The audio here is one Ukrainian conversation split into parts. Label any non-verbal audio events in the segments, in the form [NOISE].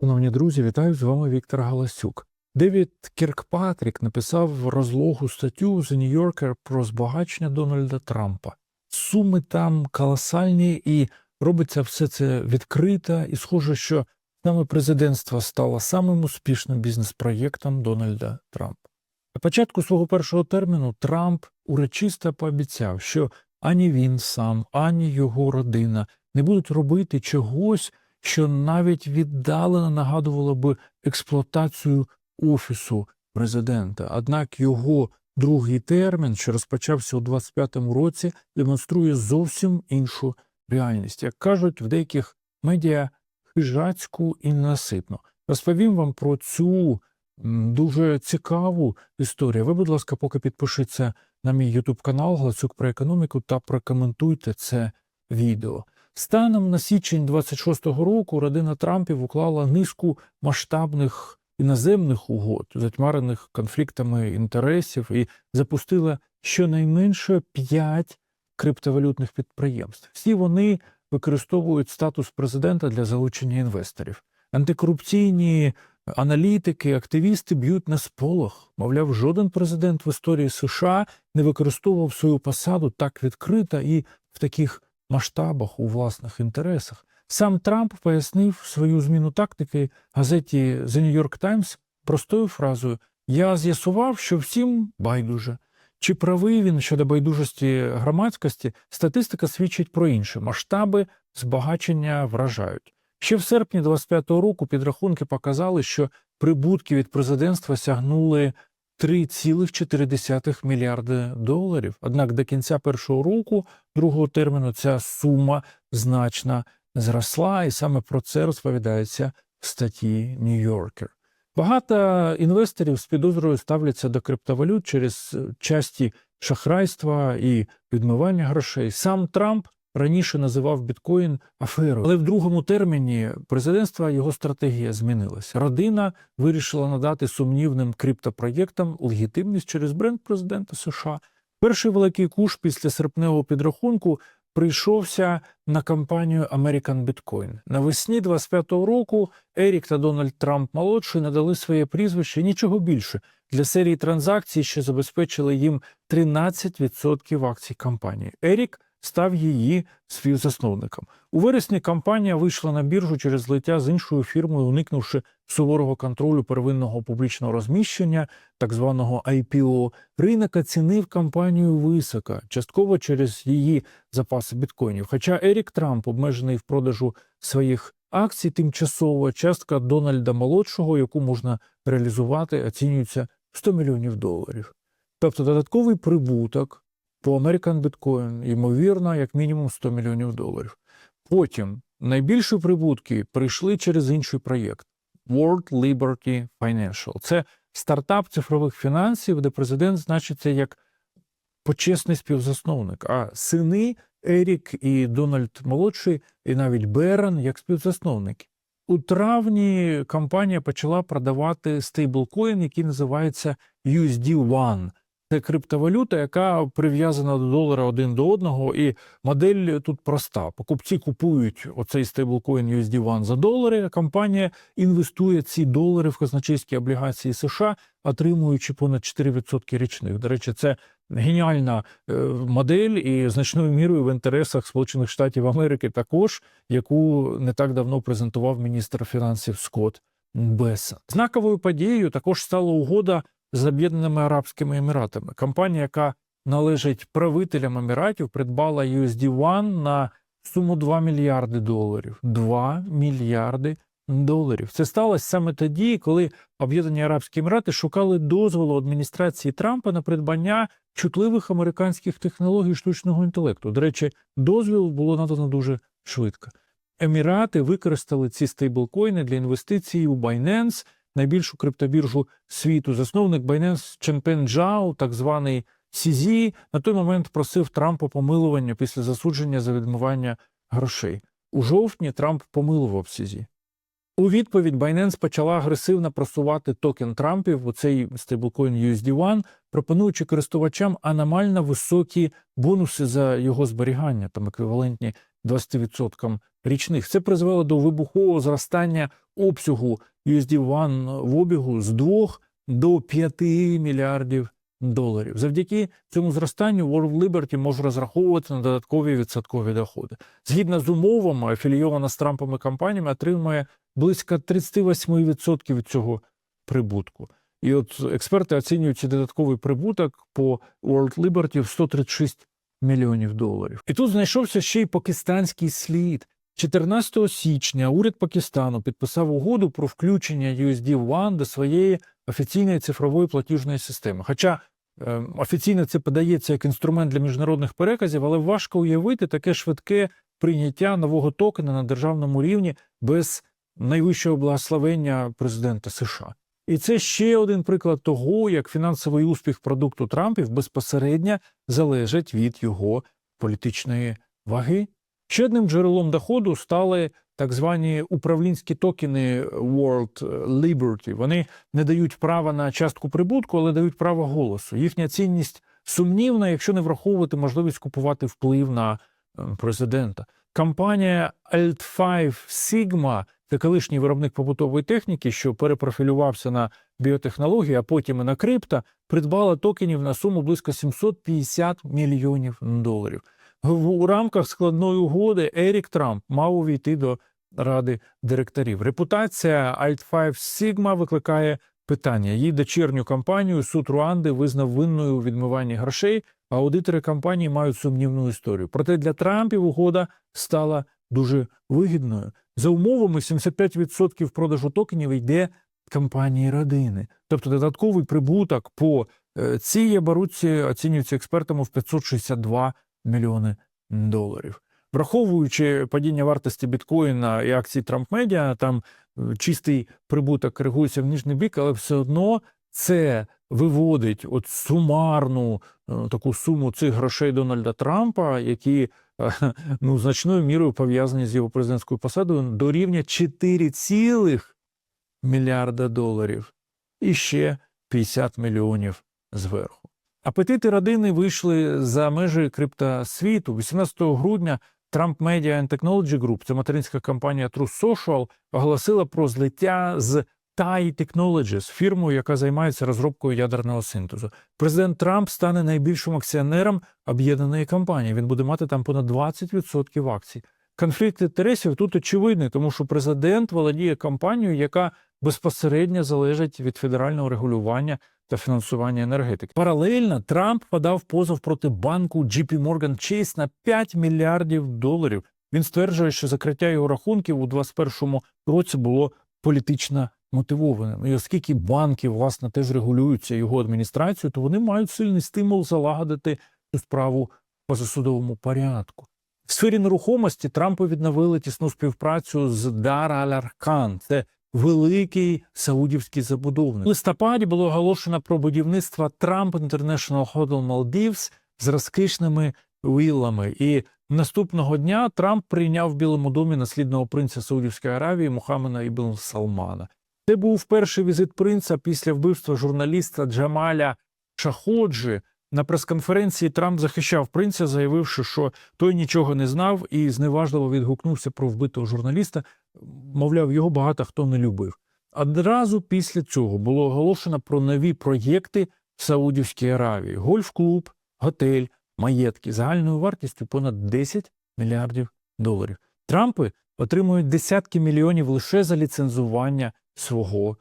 Шановні друзі, вітаю з вами Віктор Галасюк. Девід Кіркпатрік написав розлогу статтю The New Yorker про збагачення Дональда Трампа. Суми там колосальні, і робиться все це відкрито, і схоже, що саме президентство стало самим успішним бізнес-проєктом Дональда Трампа. На початку свого першого терміну Трамп урочисто пообіцяв, що ані він сам, ані його родина не будуть робити чогось, що навіть віддалено нагадувало би експлуатацію офісу президента. Однак його другий термін, що розпочався у 25-му році, демонструє зовсім іншу реальність. Як кажуть в деяких медіа хижацьку і ненаситну. Розповім вам про цю дуже цікаву історію. Ви, будь ласка, поки підпишіться на мій YouTube канал Гласюк про економіку та прокоментуйте це відео. Станом на січень 26-го року родина Трампів уклала низку масштабних іноземних угод, затьмарених конфліктами інтересів, і запустила щонайменше 5 криптовалютних підприємств. Всі вони використовують статус президента для залучення інвесторів. Антикорупційні аналітики, активісти б'ють на сполох. Мовляв, жоден президент в історії США не використовував свою посаду так відкрито і в таких масштабах у власних інтересах. Сам Трамп пояснив свою зміну тактики газеті The New York Times простою фразою: Я з'ясував, що всім байдуже. Чи правий він щодо байдужості громадськості, статистика свідчить про інше. Масштаби збагачення вражають. Ще в серпні 25-го року підрахунки показали, що прибутки від президентства сягнули 3,4 мільярди доларів. Однак до кінця першого року другого терміну ця сума значно зросла, і саме про це розповідається в статті Yorker. Багато інвесторів з підозрою ставляться до криптовалют через часті шахрайства і відмивання грошей. Сам Трамп раніше називав біткоін аферою, але в другому терміні президентства його стратегія змінилася. Родина вирішила надати сумнівним криптопроєктам легітимність через бренд президента США. Перший великий куш після серпневого підрахунку прийшовся на кампанію American Bitcoin. Навесні 25-го року Ерік та Дональд Трамп молодший надали своє прізвище нічого більше для серії транзакцій, що забезпечили їм 13% акцій компанії. Ерік став її співзасновником. У вересні компанія вийшла на біржу через злиття з іншою фірмою, уникнувши суворого контролю первинного публічного розміщення, так званого IPO. Ринок оцінив компанію високо, частково через її запаси біткоїнів. Хоча Ерік Трамп обмежений в продажу своїх акцій, тимчасово частка Дональда молодшого, яку можна реалізувати, оцінюється в 100 мільйонів доларів. Тобто додатковий прибуток по American Bitcoin, ймовірно, як мінімум 100 мільйонів доларів. Потім найбільші прибутки прийшли через інший проєкт World Liberty Financial. Це стартап цифрових фінансів, де президент значиться як почесний співзасновник, а сини Ерік і Дональд молодший, і навіть Берн як співзасновники. У травні компанія почала продавати стейблкоін, який називається USD One. Це криптовалюта, яка прив'язана до долара один до одного, і модель тут проста. Покупці купують оцей стейблкоін USD One за долари. а Компанія інвестує ці долари в казначейські облігації США, отримуючи понад 4% річних. До речі, це геніальна е, модель і значною мірою в інтересах Сполучених Штатів Америки, також яку не так давно презентував міністр фінансів Скотт Бессон. Знаковою подією також стала угода з Об'єднаними Арабськими Еміратами. Компанія, яка належить правителям Еміратів, придбала USD One на суму 2 мільярди доларів. 2 мільярди доларів. Це сталося саме тоді, коли Об'єднані Арабські Емірати шукали дозволу адміністрації Трампа на придбання чутливих американських технологій штучного інтелекту. До речі, дозвіл було надано дуже швидко. Емірати використали ці стейблкоїни для інвестицій у Binance, найбільшу криптобіржу світу. Засновник Binance Чемпен Джао, так званий CZ, на той момент просив Трампа помилування після засудження за відмивання грошей. У жовтні Трамп помилував CZ. У відповідь Binance почала агресивно просувати токен Трампів у цей стейблкоін USD One, пропонуючи користувачам аномально високі бонуси за його зберігання, там еквівалентні 20% річних. Це призвело до вибухового зростання обсягу USD One в обігу з 2 до 5 мільярдів доларів. Завдяки цьому зростанню World Liberty може розраховувати на додаткові відсоткові доходи. Згідно з умовами, афілійована з Трампами компаніями отримує близько 38% від цього прибутку. І от експерти оцінюють додатковий прибуток по World Liberty в 136 мільйонів доларів. І тут знайшовся ще й пакистанський слід. 14 січня уряд Пакистану підписав угоду про включення USD One до своєї офіційної цифрової платіжної системи. Хоча е, офіційно це подається як інструмент для міжнародних переказів, але важко уявити таке швидке прийняття нового токена на державному рівні без найвищого благословення президента США. І це ще один приклад того, як фінансовий успіх продукту Трампів безпосередньо залежить від його політичної ваги. Ще одним джерелом доходу стали так звані управлінські токени World Liberty. Вони не дають права на частку прибутку, але дають право голосу. Їхня цінність сумнівна, якщо не враховувати можливість купувати вплив на е, президента. Компанія Alt5 Sigma це колишній виробник побутової техніки, що перепрофілювався на біотехнології, а потім і на крипто, придбала токенів на суму близько 750 мільйонів доларів. У рамках складної угоди Ерік Трамп мав увійти до ради директорів. Репутація Alt5 Sigma викликає питання. Її дочірню компанію суд Руанди визнав винною у відмиванні грошей, аудитори компанії мають сумнівну історію. Проте для Трампів угода стала дуже вигідною. За умовами 75% продажу токенів йде компанії родини. Тобто додатковий прибуток по е, цій оборудці оцінюється експертами в 562 мільйони доларів. Враховуючи падіння вартості біткоїна і акцій Трамп Медіа, там е, чистий прибуток коригується в нижній бік, але все одно це виводить от сумарну е, таку суму цих грошей Дональда Трампа, які е, [LAUGHS] ну, значною мірою пов'язані з його президентською посадою, до рівня 4 цілих мільярда доларів і ще 50 мільйонів зверху. Апетити родини вийшли за межі криптосвіту. 18 грудня Trump Media and Technology Group, це материнська компанія True Social, оголосила про злиття з TAI Technologies, фірмою, яка займається розробкою ядерного синтезу. Президент Трамп стане найбільшим акціонером об'єднаної компанії. Він буде мати там понад 20% акцій. Конфлікт інтересів тут очевидний, тому що президент володіє компанією, яка безпосередньо залежить від федерального регулювання та фінансування енергетики. Паралельно Трамп подав позов проти банку JP Morgan Chase на 5 мільярдів доларів. Він стверджує, що закриття його рахунків у 2021 році було політично мотивованим. І оскільки банки власне теж регулюються його адміністрацією, то вони мають сильний стимул залагодити цю справу позасудовому порядку. В сфері нерухомості Трампу відновили тісну співпрацю з Дар Аль-Аркан. Це великий саудівський забудовник. У листопаді було оголошено про будівництво Trump International Hotel Maldives з розкішними віллами. І наступного дня Трамп прийняв в Білому домі наслідного принца Саудівської Аравії Мухаммеда Ібн Салмана. Це був перший візит принца після вбивства журналіста Джамаля Шаходжі. На прес-конференції Трамп захищав принця, заявивши, що той нічого не знав і зневажливо відгукнувся про вбитого журналіста. Мовляв, його багато хто не любив. Одразу після цього було оголошено про нові проєкти в Саудівській Аравії: гольф-клуб, готель, маєтки загальною вартістю понад 10 мільярдів доларів. Трампи отримують десятки мільйонів лише за ліцензування свого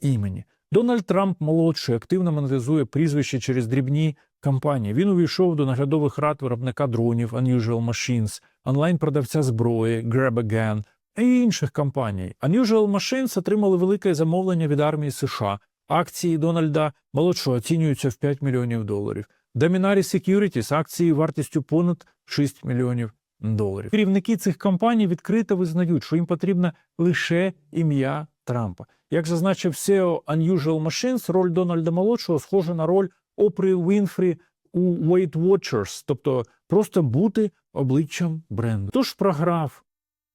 імені. Дональд Трамп молодший активно монетизує прізвище через дрібні компанії. Він увійшов до наглядових рад виробника дронів Unusual Machines, онлайн-продавця зброї Grab Again і інших компаній. Unusual Machines отримали велике замовлення від армії США. Акції Дональда молодшого оцінюються в 5 мільйонів доларів. Dominari Securities акції вартістю понад 6 мільйонів доларів. Керівники цих компаній відкрито визнають, що їм потрібно лише ім'я Трампа. Як зазначив SEO Unusual Machines, роль Дональда молодшого схожа на роль Опри Вінфрі у Weight Watchers, тобто просто бути обличчям бренду. Тож програв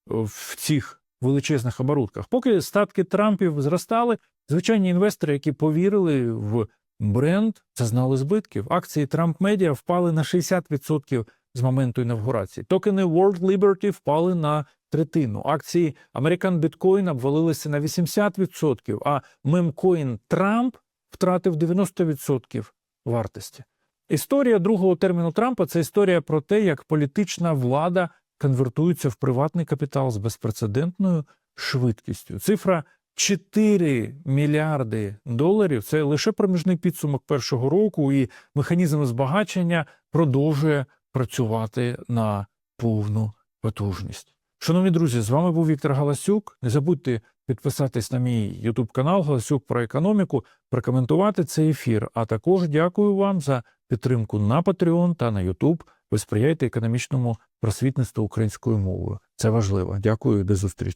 в цих величезних оборудках. Поки статки Трампів зростали, звичайні інвестори, які повірили в бренд, зазнали збитків. Акції Трамп Медіа впали на 60% з моменту інавгурації. Токени World Liberty впали на третину. Акції American Bitcoin обвалилися на 80%, а мемкоін Трамп втратив 90% вартості. Історія другого терміну Трампа це історія про те, як політична влада конвертується в приватний капітал з безпрецедентною швидкістю. Цифра 4 мільярди доларів це лише проміжний підсумок першого року, і механізм збагачення продовжує працювати на повну потужність. Шановні друзі, з вами був Віктор Галасюк. Не забудьте підписатись на мій YouTube канал Галасюк про економіку, прокоментувати цей ефір. А також дякую вам за підтримку на Patreon та на YouTube. Ви сприяєте економічному просвітництву українською мовою. Це важливо. Дякую, до зустрічі.